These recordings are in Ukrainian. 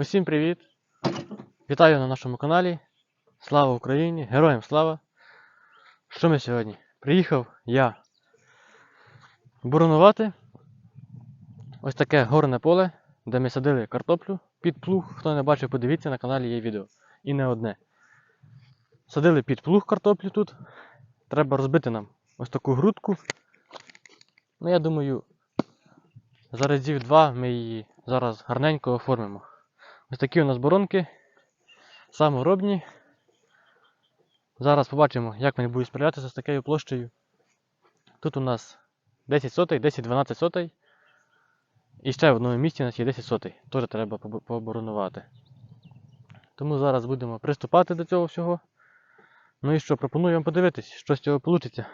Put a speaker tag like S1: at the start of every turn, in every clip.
S1: Усім привіт! Вітаю на нашому каналі. Слава Україні! Героям слава! Що ми сьогодні? Приїхав я боронувати ось таке горне поле, де ми садили картоплю під плуг. Хто не бачив, подивіться, на каналі є відео. І не одне. Садили під плуг картоплю тут. Треба розбити нам ось таку грудку. Ну, я думаю, за разів два ми її зараз гарненько оформимо. Ось такі у нас боронки. Саморобні. Зараз побачимо, як вони будуть справлятися з такою площею. Тут у нас 10 сотей, 10-12 сотей. І ще в одному місці у нас є 10 сотей. Теж треба пооборонувати. Тому зараз будемо приступати до цього всього. Ну і що, пропоную вам подивитись, що з цього вийде.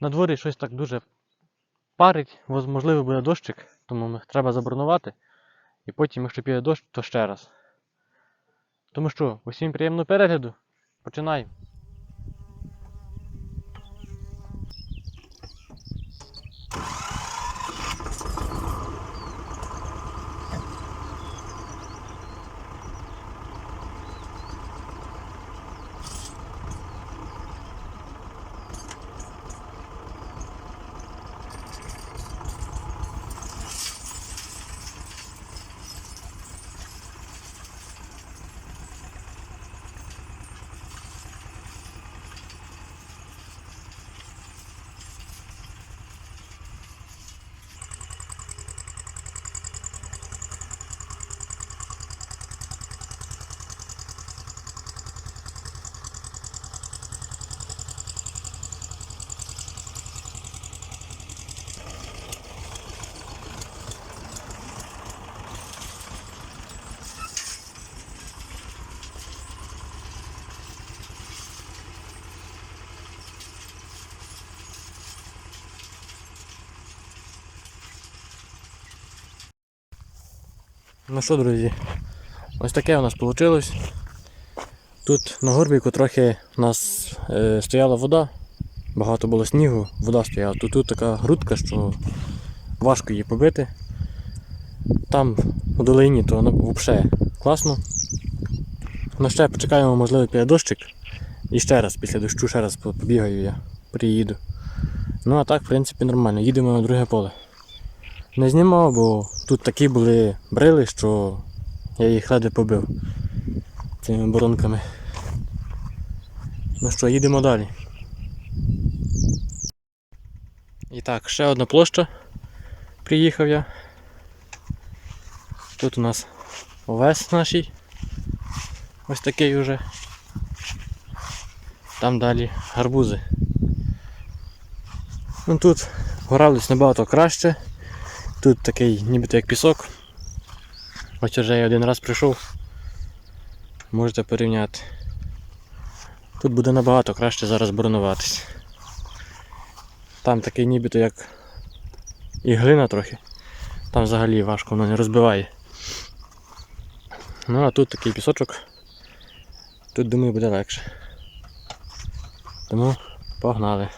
S1: На дворі щось так дуже парить, можливо буде дощик, тому треба заборонувати. І потім, якщо піде дощ, то ще раз. Тому що, усім приємного перегляду. Починаємо. Ну що, друзі, ось таке у нас вийшло. Тут на горбіку трохи у нас е, стояла вода, багато було снігу, вода стояла. Тут, тут така грудка, що важко її побити. Там у долині то воно взагалі класно. Ну ще почекаємо, можливо, піде дощик. І ще раз після дощу ще раз побігаю я, приїду. Ну а так, в принципі, нормально. Їдемо на друге поле. Не знімав, бо тут такі були брили, що я їх ледве побив цими боронками. Ну що, їдемо далі. І так, ще одна площа. Приїхав я. Тут у нас овес нашій. Ось такий уже. Там далі гарбузи. Ну тут горалось набагато краще. Тут такий нібито як пісок. Ось вже я один раз прийшов. Можете порівняти. Тут буде набагато краще зараз боронуватись. Там такий нібито як і глина трохи. Там взагалі важко воно не розбиває. Ну а тут такий пісочок. Тут думаю буде легше. Тому погнали.